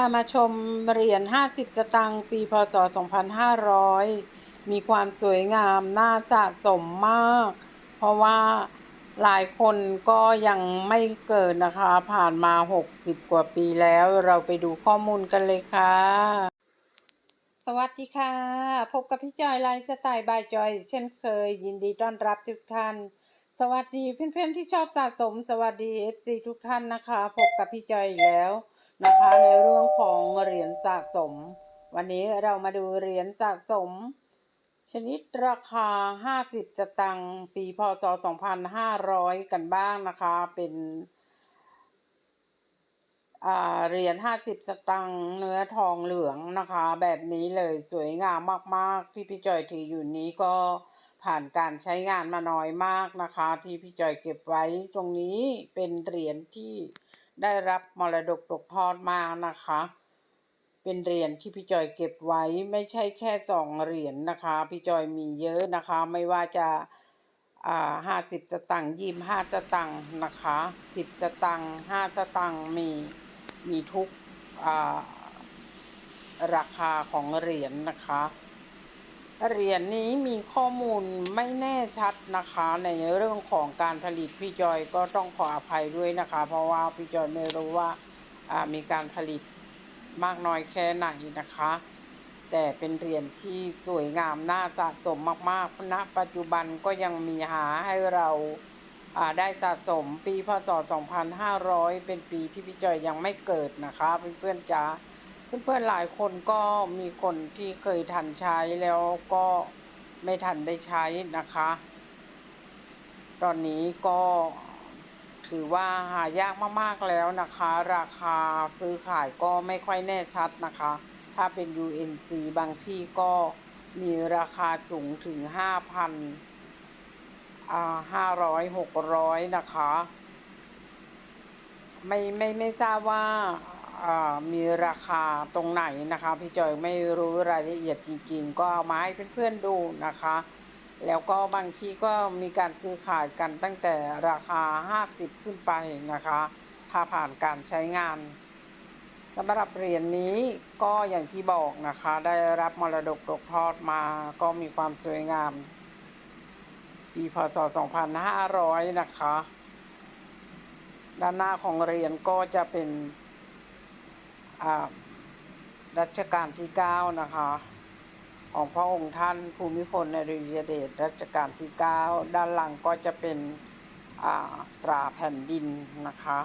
ามาชมเหรียญ50สตางค์ปีพศ 2500 มีความสวยงามน่าสะสมมาก เพราะว่าหลายคนก็ยังไม่เกิดนะคะ ผ่านมา 60 กว่าปีแล้ว เราไปดูข้อมูลกันเลยค่ะ สวัสดีค่ะ พบกับพี่จอยไลฟ์สไตล์บายจอย เช่นเคย ยินดีต้อนรับทุกท่าน สวัสดีเพื่อนๆที่ชอบสะสม สวัสดี FC ทุกท่านนะคะ พบกับพี่จอยอีกแล้ว นะคะในเรื่องของเหรียญสะสม วันนี้เรามาดูเหรียญสะสม ชนิดราคา 50 สตังค์ปีพศ 2500 กันบ้างนะคะ เป็นเหรียญ 50 สตังค์เนื้อทองเหลืองนะคะ แบบนี้เลยสวยงามมากๆ ที่พี่จอยถืออยู่นี้ก็ผ่านการใช้งานมาน้อยมากนะคะ ที่พี่จอยเก็บไว้ตรงนี้เป็นเหรียญที่ ได้รับมรดกตกทอดมานะคะ เป็นเหรียญที่พี่จอยเก็บไว้ไม่ใช่แค่สองเหรียญนะคะ พี่จอยมีเยอะนะคะ ไม่ว่าจะอ่าห้าสิบสตังค์ยี่ห้าสตังค์นะคะสิบสตังค์ห้าสตังค์มีมีทุกอ่าราคาของเหรียญนะคะ เหรียญนี้มีข้อมูลไม่แน่ชัดนะคะ ในเรื่องของการผลิตพี่จอยก็ต้องขออภัยด้วยนะคะ เพราะว่าพี่จอยไม่รู้ว่ามีการผลิตมากน้อยแค่ไหนนะคะ แต่เป็นเหรียญที่สวยงามน่าสะสมมากๆณปัจจุบันก็ยังมีหาให้เราาได้สะสมปีพศ 2500 เป็นปีที่พี่จอยยังไม่เกิดนะคะเพื่อนๆจ๋า เพื่อนๆหลายคนก็มีคนที่เคยทันใช้แล้วก็ไม่ทันได้ใช้นะคะ ตอนนี้ก็ถือว่าหายากมากๆแล้วนะคะ ราคาซื้อขายก็ไม่ค่อยแน่ชัดนะคะ ถ้าเป็น UNC บางที่ก็มีราคาสูงถึง 5,000อ่า500 600 นะคะ ไม่ไม่ไม่ทราบว่า ราคาตรงไหนนะคะ พี่จอยไม่รู้รายละเอียดจริงๆ ก็เอามาให้เพื่อนๆดูนะคะ แล้วก็บางที่ก็มีการซื้อขายกันตั้งแต่ราคา 50 ขึ้นไปนะคะ ถ้าผ่านการใช้งานสำหรับเหรียญนี้ก็อย่างที่บอกนะคะ ได้รับมรดกตกทอดมาก็มีความสวยงาม ปีพศ 2500 นะคะ ด้านหน้าของเหรียญก็จะเป็น รัชกาลที่ 9 นะคะ ของพระองค์ท่านภูมิพลอดุลยเดชรัชกาลที่ 9 ด้านหลังก็จะเป็นตราแผ่นดินนะคะ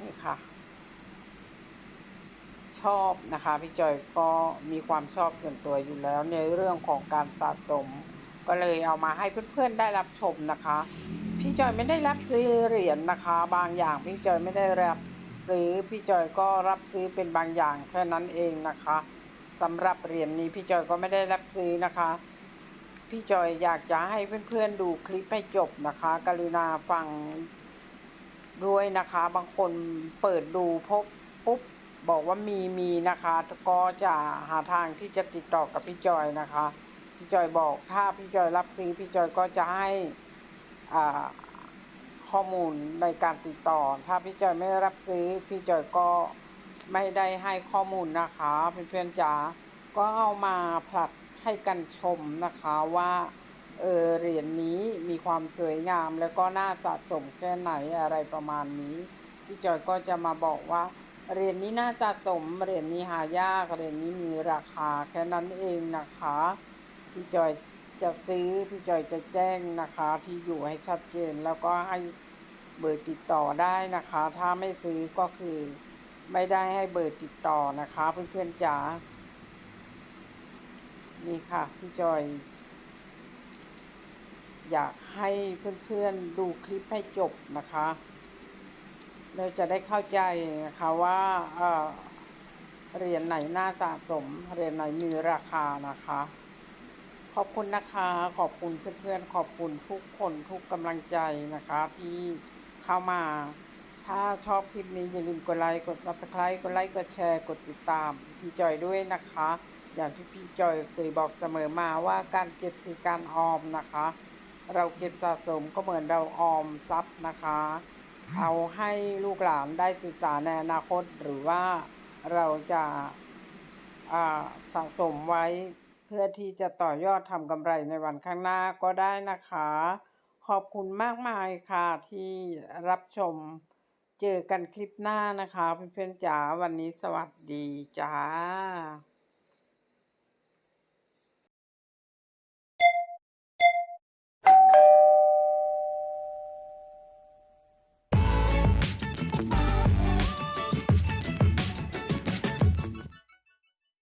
นี่ค่ะ ชอบนะคะพี่จอยก็มีความชอบส่วนตัวอยู่แล้วในเรื่องของการสะสมก็เลยเอามาให้เพื่อนๆได้รับชมนะคะ พี่จอยไม่ได้รับซื้อเหรียญนะคะ บางอย่างพี่จอยไม่ได้รับ ซื้อพี่จอยก็รับซื้อเป็นบางอย่างแค่นั้นเองนะคะสำหรับเหรียญนี้พี่จอยก็ไม่ได้รับซื้อนะคะ พี่จอยอยากจะให้เพื่อนๆดูคลิปให้จบนะคะ กรุณาฟังด้วยนะคะ บางคนเปิดดูพบปุ๊บบอกว่ามีมีนะคะ ก็จะหาทางที่จะติดต่อกับพี่จอยนะคะ พี่จอยบอกถ้าพี่จอยรับซื้อพี่จอยก็จะให้อ่า ข้อมูลในการติดต่อ ถ้าพี่จอยไม่รับซื้อ พี่จอยก็ไม่ได้ให้ข้อมูลนะคะเพื่อนๆจ๋าก็เอามาผลัดให้กันชมนะคะว่าเออเหรียญนี้มีความสวยงามแล้วก็น่าสะสมแค่ไหนอะไรประมาณนี้ พี่จอยก็จะมาบอกว่าเหรียญนี้น่าสะสมเหรียญนี้หายากเหรียญนี้มีราคาแค่นั้นเองนะคะ พี่จอย จะซื้อพี่จอยจะแจ้งนะคะที่อยู่ให้ชัดเจน แล้วก็ให้เบอร์ติดต่อได้นะคะ ถ้าไม่ซื้อก็คือ ไม่ได้ให้เบอร์ติดต่อนะคะเพื่อนๆจ๋านี่ค่ะพี่จอยอยากให้เพื่อนๆดูคลิปให้จบนะคะ เราจะได้เข้าใจนะคะว่าเอ่อเหรียญไหนน่าสะสมเหรียญไหนมีราคานะคะ ขอบคุณนะคะ ขอบคุณเพื่อนๆ ขอบคุณทุกคนทุกกำลังใจนะคะ ที่เข้ามา ถ้าชอบคลิปนี้อย่าลืมกดไลค์กด subscribe กดไลค์กดแชร์กดติดตามพี่จอยด้วยนะคะ อย่างที่พี่จอยเคยบอกเสมอมาว่าการเก็บคือการออมนะคะ เราเก็บสะสมก็เหมือนเราออมทรัพย์นะคะ เอาให้ลูกหลานได้ศึกษาในอนาคตหรือว่าเราจะาสะสมไว้ เพื่อที่จะต่อยอดทำกำไรในวันข้างหน้าก็ได้นะคะ ขอบคุณมากมายค่ะที่รับชมเจอกันคลิปหน้านะคะ เพื่อนๆจ๋าวันนี้สวัสดีจ้า